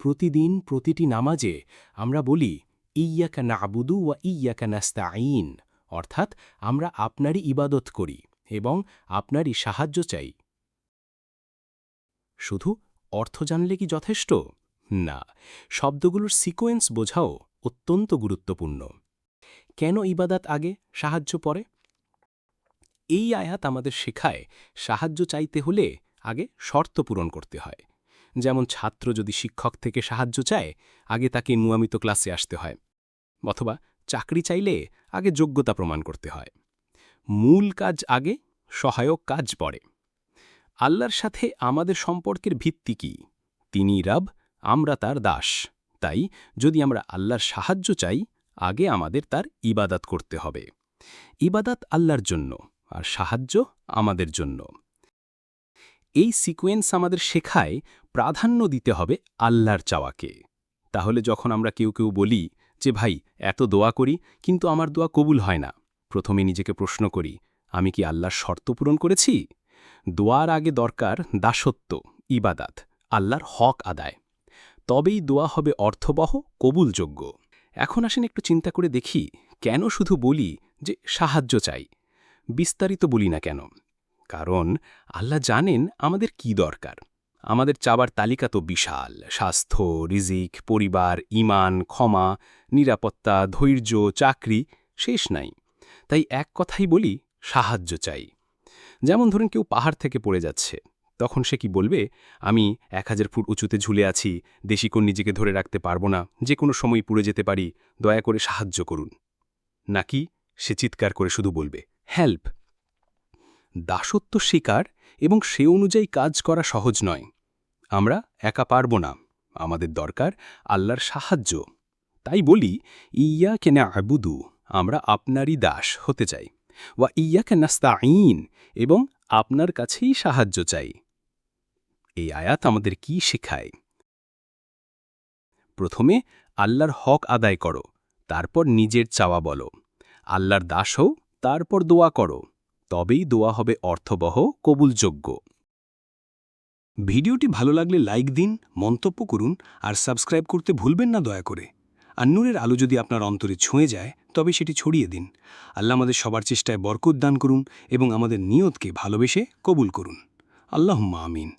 প্রতিদিন প্রতিটি নামাজে আমরা বলি ইয়াকা নাবুদু ওয়া ইয়াকা নাস্তাইন অর্থাৎ আমরা আপনারই ইবাদত করি এবং আপনারই সাহায্য চাই। শুধু অর্থ জানলে কি যথেষ্ট? না, শব্দগুলোর সিকোয়েন্স বোঝাও অত্যন্ত গুরুত্বপূর্ণ। কেন ইবাদাত আগে সাহায্য পরে এই আয়াত আমাদের শেখায় সাহায্য চাইতে হলে আগে শর্ত পূরণ করতে হয়। যেমন ছাত্র যদি শিক্ষক থেকে সাহায্য চায়, আগে তাকে নিয়মিত ক্লাসে আসতে হয়, অথবা চাকরি চাইলে আগে যোগ্যতা প্রমাণ করতে হয়। মূল কাজ আগে, সহায়ক কাজ পরে। আল্লাহর সাথে আমাদের সম্পর্কের ভিত্তি কি? তিনি রব, আমরা তার দাস। তাই যদি আমরা আল্লাহর সাহায্য চাই, আগে আমাদের তার ইবাদাত করতে হবে। ইবাদাত আল্লাহর জন্য, আর সাহায্য আমাদের জন্য। এই সিকোয়েন্স আমাদের শেখায় প্রাধান্য দিতে হবে আল্লাহর চাওয়াকে। তাহলে যখন আমরা কেউ কেউ বলি যে, ভাই, এত দোয়া করি, কিন্তু আমার দোয়া কবুল হয় না। প্রথমে নিজেকে প্রশ্ন করি, আমি কি আল্লাহর শর্ত পূরণ করেছি? দোয়ার আগে দরকার দাসত্ব, ইবাদাত, আল্লাহর হক আদায়। তবেই দোয়া হবে অর্থবহ, কবুলযোগ্য। এখন আসেন একটু চিন্তা করে দেখি, কেন শুধু বলি যে, সাহায্য চাই? বিস্তারিত বলি না কেন। কারণ আল্লাহ জানেন আমাদের কি দরকার। আমাদের চাবার তালিকা তো বিশাল। স্বাস্থ্য, রিজিক, পরিবার ইমান ক্ষমা, নিরাপত্তা, ধৈর্য, চাকরি, শেষ নাই। তাই এক কথাই বলি, সাহায্য চাই। যেমন ধরুন কেউ পাহাড় থেকে পড়ে যাচ্ছে, তখন সে কি বলবে, আমি এক হাজার ফুট উঁচুতে ঝুলে আছি দেশিকোণ নিজেকে ধরে রাখতে পারব না, যে কোনো সময় পুড়ে যেতে পারি, দয়া করে সাহায্য করুন। নাকি সে চিৎকার করে শুধু বলবে, হেল্প। দাসত্ব স্বীকার এবং সে অনুযায়ী কাজ করা সহজ নয়। আমরা একা পারব না। আমাদের দরকার আল্লাহর সাহায্য। তাই বলি ইয়া কেনা আবুদু আমরা আপনারই দাস হতে চাই। ওয়া ইয়াকে আইন এবং আপনার কাছেই সাহায্য চাই। এই আয়াত আমাদের কি শেখায়? প্রথমে, আল্লাহর হক আদায় করো, তারপর নিজের চাওয়া বলো। আল্লাহর দাস হও, তারপর দোয়া করো। তবেই দোয়া হবে অর্থবহ, কবুলযোগ্য। ভিডিওটি ভালো লাগলে লাইক দিন, মন্তব্য করুন আর সাবস্ক্রাইব করতে ভুলবেন না দয়া করে। আর নূরের আলো যদি আপনার অন্তরে ছুঁয়ে যায়, তবে সেটি ছড়িয়ে দিন। আল্লাহ আমাদের সবার চেষ্টায় বরকত দান করুন এবং আমাদের নিয়তকে ভালোবেসে কবুল করুন। আল্লাহ আমিন।